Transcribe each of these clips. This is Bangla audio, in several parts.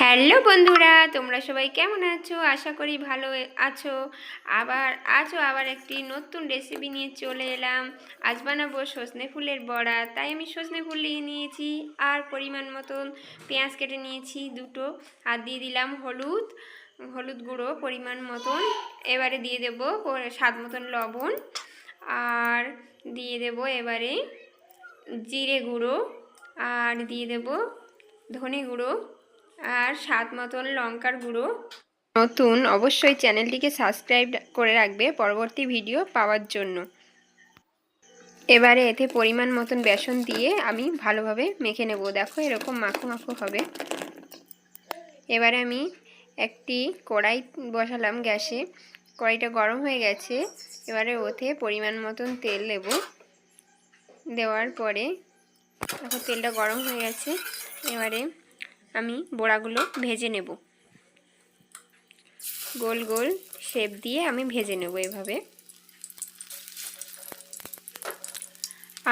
হ্যালো বন্ধুরা, তোমরা সবাই কেমন আছো? আশা করি ভালো আছো। আবার, আজও আবার একটি নতুন রেসিপি নিয়ে চলে এলাম। আজ বানাবো সজনে ফুলের বড়া। তাই আমি সজনে ফুল নিয়ে নিয়েছি, আর পরিমাণ মতন পেঁয়াজ কেটে নিয়েছি দুটো। আর দিয়ে দিলাম হলুদ হলুদ গুঁড়ো পরিমাণ মতন। এবারে দিয়ে দেব স্বাদ মতন লবণ। আর দিয়ে দেব এবারে জিরে গুঁড়ো। আর দিয়ে দেব ধনে গুঁড়ো। আর স্বাদ মতন লঙ্কার গুঁড়ো। নতুন, অবশ্যই চ্যানেলটিকে সাবস্ক্রাইব করে রাখবে পরবর্তী ভিডিও পাওয়ার জন্য। এবারে এতে পরিমাণ মতন বেসন দিয়ে আমি ভালোভাবে মেখে নেব। দেখো, এরকম মাখো মাখো হবে। এবারে আমি একটি কড়াই বসালাম গ্যাসে। কড়াইটা গরম হয়ে গেছে। এবারে ওতে পরিমাণ মতন তেল দেব। দেওয়ার পরে এখন তেলটা গরম হয়ে গেছে। এবারে আমি বড়াগুলো ভেজে নেব। গোল গোল শেপ দিয়ে আমি ভেজে নেব এভাবে।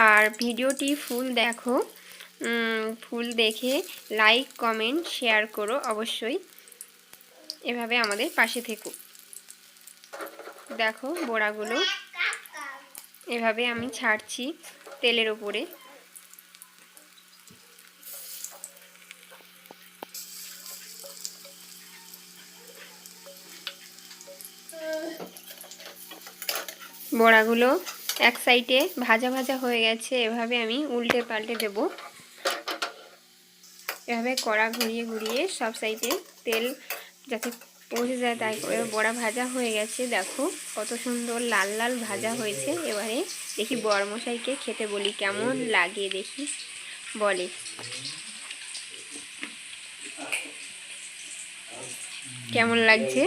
আর ভিডিওটি ফুল দেখো ফুল দেখে লাইক কমেন্ট শেয়ার করো অবশ্যই। এভাবে আমাদের পাশে থেকো। দেখো বড়াগুলো। এভাবে আমি ছাড়ছি তেলের ওপরে বড়াগুলো এক সাইডে ভাজা ভাজা হয়ে গেছে, এভাবে আমি উল্টে পাল্টে দেব। এভাবে কড়া ঘুরিয়ে ঘুরিয়ে সব সাইডে তেল যাতে পৌঁছে যায়, তাই বড়া ভাজা হয়ে গেছে। দেখো কত সুন্দর লাল লাল ভাজা হয়েছে। এবারে দেখি বড়মশাইকে খেতে বলি, কেমন লাগে দেখি বলে। কেমন লাগছে?